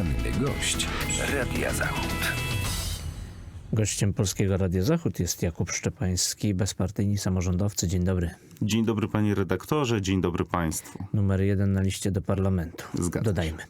Poranny gość Radia Zachód. Gościem Polskiego Radia Zachód jest Jakub Szczepański, bezpartyjni samorządowcy. Dzień dobry. Dzień dobry panie redaktorze, dzień dobry państwu. Numer jeden na liście do parlamentu. Zgadzam Dodajmy.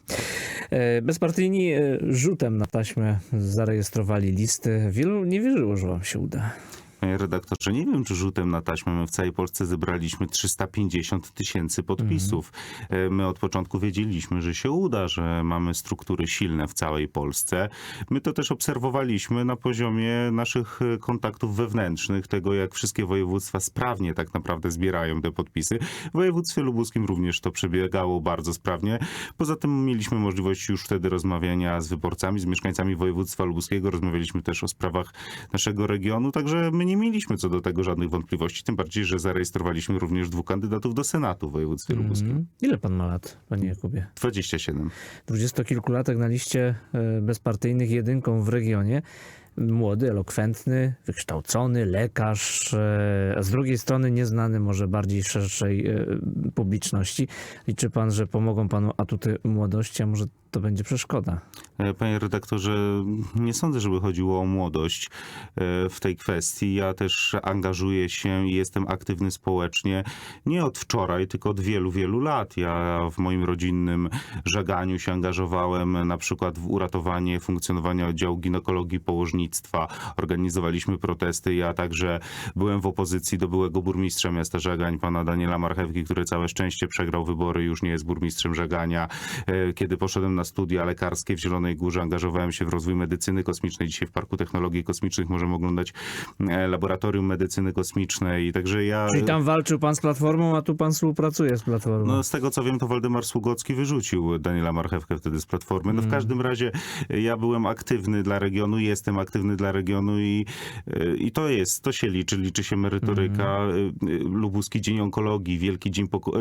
E, Bezpartyjni e, rzutem na taśmę zarejestrowali listy. Wielu nie wierzyło, że wam się uda. Panie redaktorze, nie wiem, czy rzutem na taśmę my w całej Polsce zebraliśmy 350 tysięcy podpisów. E, My od początku wiedzieliśmy, że się uda, że mamy struktury silne w całej Polsce. My to też obserwowaliśmy na poziomie naszych e, kontaktów wewnętrznych, tego jak wszystkie województwa sprawnie tak naprawdę zbierają te podpisy. W województwie lubuskim również to przebiegało bardzo sprawnie. Poza tym mieliśmy możliwość już wtedy rozmawiania z wyborcami, z mieszkańcami województwa lubuskiego. Rozmawialiśmy też o sprawach naszego regionu, także my nie mieliśmy co do tego żadnych wątpliwości. Tym bardziej, że zarejestrowaliśmy również dwóch kandydatów do Senatu w województwie lubuskim. Mhm. Ile pan ma lat, panie Jakubie? 27. Dwudziestokilkulatek na liście e, bezpartyjnych jedynką w regionie. Młody, elokwentny, wykształcony, lekarz, e, a z drugiej strony nieznany może bardziej szerszej e, publiczności. Liczy pan, że pomogą panu atuty młodości, a może to będzie przeszkoda? E, Panie redaktorze, nie sądzę, żeby chodziło o młodość e, w tej kwestii. Ja też angażuję się i jestem aktywny społecznie nie od wczoraj, tylko od wielu, wielu lat. Ja w moim rodzinnym żaganiu się angażowałem na przykład w uratowanie funkcjonowania oddziału ginekologii i Organizowaliśmy protesty. Ja także byłem w opozycji do byłego burmistrza miasta Żagań, pana Daniela Marchewki, który całe szczęście przegrał wybory, już nie jest burmistrzem Żagania. E, Kiedy poszedłem na studia lekarskie w Zielonej Górze, angażowałem się w rozwój medycyny kosmicznej. Dzisiaj w Parku Technologii Kosmicznych możemy oglądać e, laboratorium medycyny kosmicznej. Także ja... Czyli tam walczył pan z Platformą, a tu pan współpracuje z Platformą. No, z tego co wiem, to Waldemar Sługocki wyrzucił Daniela Marchewkę wtedy z Platformy. No w każdym razie e, ja byłem aktywny dla regionu, jestem aktywny dla regionu i, e, i to jest, to się liczy, liczy się merytoryka. E, Lubuski Dzień Onkologii, Wielki, Dzień e,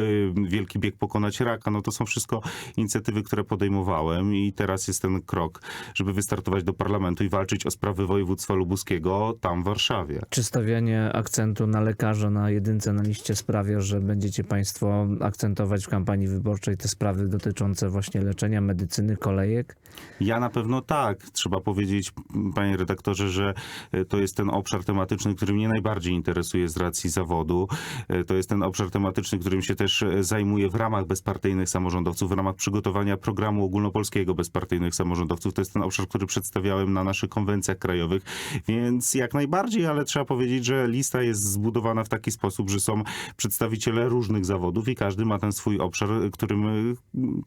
Wielki Bieg Pokonać Raka, no to są wszystko inicjatywy, które podejmowałem i teraz jest ten krok, żeby wystartować do parlamentu i walczyć o sprawy województwa lubuskiego tam w Warszawie. Czy stawianie akcentu na lekarza na jedynce na liście sprawia, że będziecie Państwo akcentować w kampanii wyborczej te sprawy dotyczące właśnie leczenia, medycyny, kolejek? Ja na pewno tak. Trzeba powiedzieć, panie redaktorze, że e, to jest ten obszar tematyczny, który mnie najbardziej interesuje z racji zawodu. E, To jest ten obszar tematyczny, którym się też e, zajmuję w ramach bezpartyjnych samorządowców, w ramach przygotowania programu ogólnopolskiego bezpartyjnych samorządowców. To jest ten obszar, który przedstawiałem na naszych konwencjach krajowych, więc jak najbardziej, ale trzeba powiedzieć, że lista jest zbudowana w taki sposób, że są przedstawiciele różnych zawodów i każdy ma ten swój obszar, którym,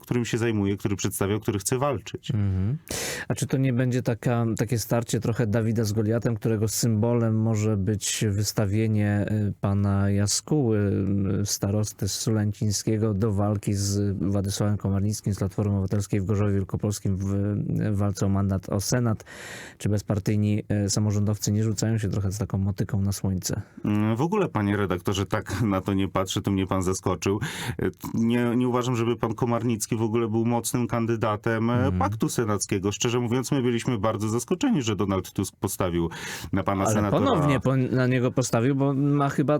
którym się zajmuje, który przedstawia, o który chce walczyć. Mhm. A czy to nie będzie taka, takie starcie trochę Dawida z Goliatem, którego symbolem może być wystawienie y, pana Jaskuły, y, starosty z Sulęcińskiego, do walki z Władysławem Komarnickim z Platformy Obywatelskiej w Gorzowie Wielkopolskim w w walce o mandat o Senat? Czy bezpartyjni y, samorządowcy nie rzucają się trochę z taką motyką na słońce? Mm, W ogóle, panie redaktorze, tak na to nie patrzę, tu mnie pan zaskoczył. Nie, nie uważam, żeby pan Komarnicki w ogóle był mocnym kandydatem e, paktu senackiego. Szczerze mówiąc, my byliśmy bardzo zaskoczeni, że Donald Tusk postawił na pana Ale senatora. ponownie po, na niego postawił, bo ma chyba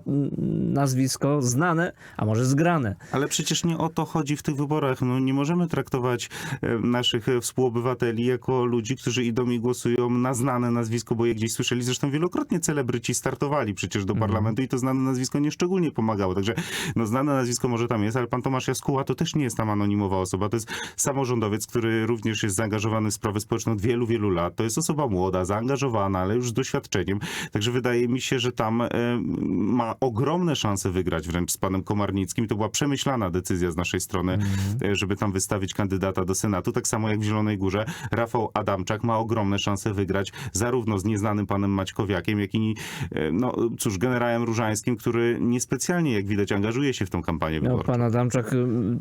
nazwisko znane, a może zgrane. Ale przecież nie o to chodzi w tych wyborach. No, nie możemy traktować e, naszych e, współobywateli jako ludzi, którzy idą i głosują na znane nazwisko, bo je gdzieś słyszeli. Zresztą wielokrotnie celebryci startowali przecież do parlamentu i to znane nazwisko nieszczególnie pomagało. Także no, znane nazwisko może tam jest, ale pan Tomasz Jaskuła to też nie jest tam anonimowa osoba. To jest samorządowiec, który również jest zaangażowany w sprawy społeczne od wielu, wielu lat. To jest osoba młoda, zaangażowana, ale już z doświadczeniem. Także wydaje mi się, że tam e, ma ogromne szanse wygrać wręcz z panem Komarnickim. To była przemyślana decyzja z naszej strony, e, żeby tam wystawić kandydata do Senatu. Tak samo jak w Zielonej Górze. Rafał Adamczak ma ogromne szanse wygrać zarówno z nieznanym panem Maćkowiakiem, jak i, e, no cóż, generałem Różańskim, który niespecjalnie, jak widać, angażuje się w tą kampanię No, wyborczą. pan Adamczak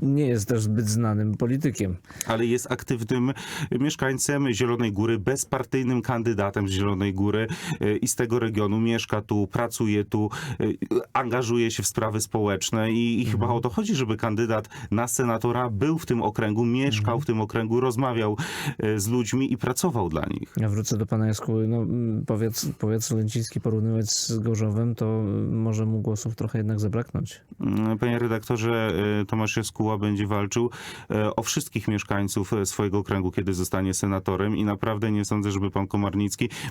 nie jest też zbyt znanym politykiem. ale jest aktywnym mieszkańcem Zielonej Góry, bezpartyjnym kandydatem z Zielonej Góry e, i z tego regionu. Mieszka tu, pracuje tu, e, angażuje się w sprawy społeczne i, i chyba o to chodzi, żeby kandydat na senatora był w tym okręgu, mieszkał w tym okręgu, rozmawiał e, z ludźmi i pracował dla nich. Ja wrócę do pana Jaskuły. No, powiedz, powiedz Lęciński porównywać z Gorzowem, to może mu głosów trochę jednak zabraknąć. Mm, Panie redaktorze, Tomasz Jaskuła będzie walczył o wszystkich mieszkańców swojego okręgu, kiedy zostanie senatorem i naprawdę nie sądzę, żeby pan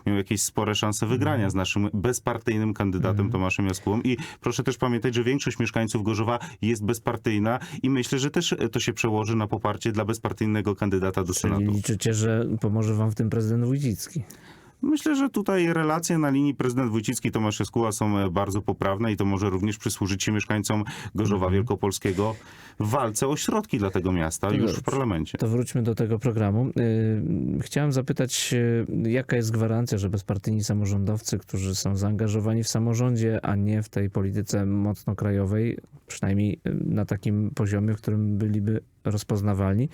Miał jakieś spore szanse wygrania z naszym bezpartyjnym kandydatem Tomaszem Jaskułą. I proszę też pamiętać, że większość mieszkańców Gorzowa jest bezpartyjna i myślę, że też to się przełoży na poparcie dla bezpartyjnego kandydata do Czyli Senatu. liczycie, że pomoże wam w tym prezydent Wójcicki. Myślę, że tutaj relacje na linii prezydent Wójcicki Tomasz Jaskuła są e, bardzo poprawne i to może również przysłużyć się mieszkańcom Gorzowa Wielkopolskiego w walce o środki dla tego miasta już w parlamencie. To wróćmy do tego programu. Yy, Chciałem zapytać, yy, jaka jest gwarancja, że bezpartyjni samorządowcy, którzy są zaangażowani w samorządzie, a nie w tej polityce mocno krajowej, przynajmniej na takim poziomie, w którym byliby rozpoznawalni,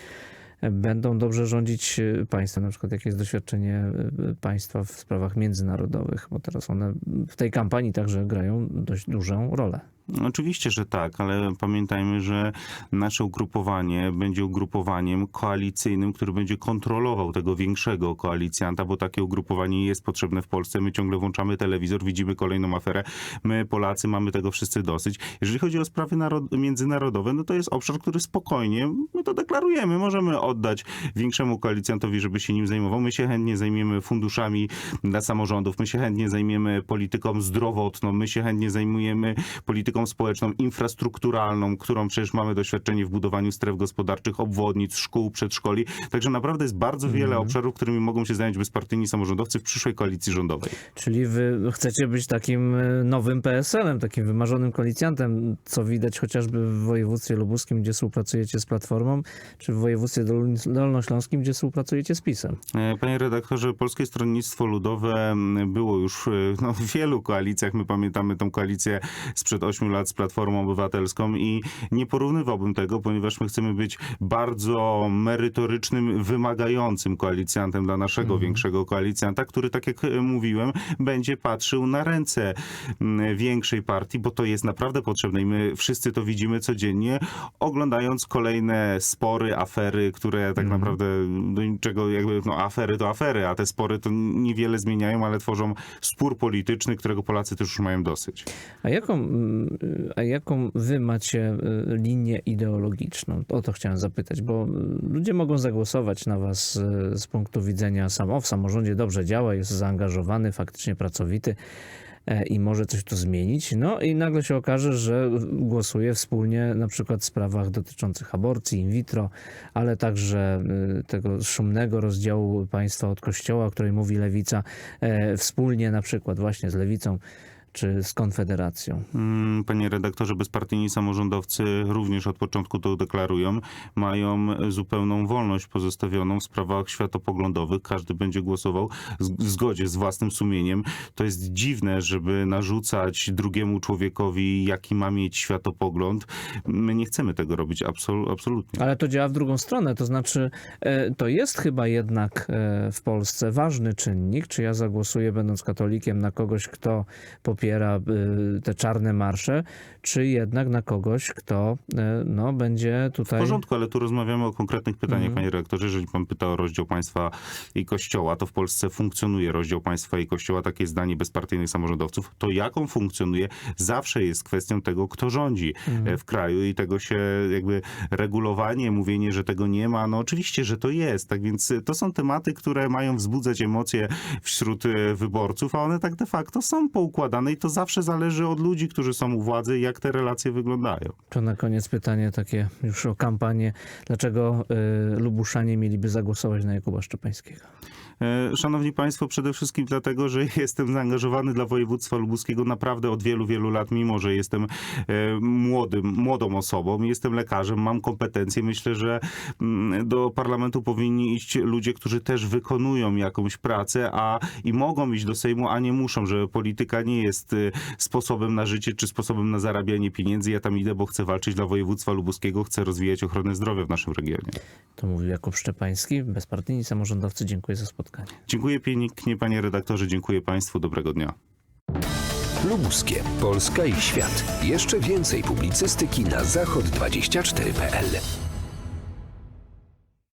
będą dobrze rządzić yy, państwem, na przykład jakie jest doświadczenie yy, państwa w sprawach międzynarodowych, bo teraz one w tej kampanii także grają dość dużą rolę. Oczywiście, że tak, ale pamiętajmy, że nasze ugrupowanie będzie ugrupowaniem koalicyjnym, który będzie kontrolował tego większego koalicjanta, bo takie ugrupowanie jest potrzebne w Polsce. My ciągle włączamy telewizor, widzimy kolejną aferę. My, Polacy, mamy tego wszyscy dosyć. Jeżeli chodzi o sprawy narod- międzynarodowe, no to jest obszar, który spokojnie, my to deklarujemy, możemy oddać większemu koalicjantowi, żeby się nim zajmował. My się chętnie zajmiemy funduszami dla samorządów, my się chętnie zajmiemy polityką zdrowotną, my się chętnie zajmujemy polityką społeczną, infrastrukturalną, którą przecież mamy doświadczenie w budowaniu stref gospodarczych, obwodnic, szkół, przedszkoli. Także naprawdę jest bardzo wiele obszarów, którymi mogą się zająć bezpartyjni samorządowcy w przyszłej koalicji rządowej. Czyli wy chcecie być takim e, nowym PSL-em, takim wymarzonym koalicjantem, co widać chociażby w województwie lubuskim, gdzie współpracujecie z Platformą, czy w województwie dol- dolnośląskim, gdzie współpracujecie z PiSem. E, Panie redaktorze, Polskie Stronnictwo Ludowe było już e, no, w wielu koalicjach. My pamiętamy tą koalicję sprzed 8 lat z Platformą Obywatelską i nie porównywałbym tego, ponieważ my chcemy być bardzo merytorycznym, wymagającym koalicjantem dla naszego większego koalicjanta, który, tak jak e, mówiłem, będzie patrzył na ręce większej partii, bo to jest naprawdę potrzebne i my wszyscy to widzimy codziennie, oglądając kolejne spory, afery, które tak naprawdę do niczego jakby, no afery to afery, a te spory to niewiele zmieniają, ale tworzą spór polityczny, którego Polacy też już mają dosyć. A jaką, a jaką wy macie y, linię ideologiczną? O to chciałem zapytać, bo y, ludzie mogą zagłosować na was y, z punktu widzenia sam, o, w samorządzie dobrze działa, jest zaangażowany, faktycznie pracowity e, i może coś tu zmienić. No i nagle się okaże, że głosuje wspólnie na przykład w sprawach dotyczących aborcji, in vitro, ale także tego szumnego rozdziału państwa od kościoła, o której mówi lewica, e, wspólnie na przykład właśnie z lewicą czy z Konfederacją. Mm, Panie redaktorze, bezpartyjni samorządowcy również od początku to deklarują. Mają zupełną wolność pozostawioną w sprawach światopoglądowych. Każdy będzie głosował w zgodzie z własnym sumieniem. To jest dziwne, żeby narzucać drugiemu człowiekowi, jaki ma mieć światopogląd. My nie chcemy tego robić absol- absolutnie. Ale to działa w drugą stronę, to znaczy e, to jest chyba jednak e, w Polsce ważny czynnik, czy ja zagłosuję będąc katolikiem na kogoś, kto popiera e, te czarne marsze, czy jednak na kogoś, kto e, no, będzie W tutaj... porządku, ale tu rozmawiamy o konkretnych pytaniach, panie redaktorze. Jeżeli pan pyta o rozdział państwa i kościoła, to w Polsce funkcjonuje rozdział państwa i kościoła, takie zdanie bezpartyjnych samorządowców. To jak on funkcjonuje, zawsze jest kwestią tego, kto rządzi e, w kraju i tego się jakby regulowanie, mówienie, że tego nie ma, no oczywiście, że to jest. Tak więc e, to są tematy, które mają wzbudzać emocje wśród e, wyborców, a one tak de facto są poukładane to zawsze zależy od ludzi, którzy są u władzy, jak te relacje wyglądają. To na koniec pytanie takie już o kampanię. Dlaczego e, Lubuszanie mieliby zagłosować na Jakuba Szczepańskiego? E, Szanowni Państwo, przede wszystkim dlatego, że jestem zaangażowany dla województwa lubuskiego naprawdę od wielu, wielu lat, mimo że jestem e, młodym, młodą osobą, jestem lekarzem, mam kompetencje. Myślę, że mm, do parlamentu powinni iść ludzie, którzy też wykonują jakąś pracę, a i mogą iść do Sejmu, a nie muszą, że polityka nie jest e, sposobem na życie czy sposobem na zarabianie pieniędzy. Ja tam idę, bo chcę walczyć dla województwa lubuskiego, chcę rozwijać ochronę zdrowia w naszym regionie. To mówił Jakub Szczepański, bezpartyjni samorządowcy. Dziękuję za spotkanie. Dziękuję pięknie, panie redaktorze, dziękuję państwu, dobrego dnia. Lubuskie, Polska i świat. Jeszcze więcej publicystyki na zachod24.pl.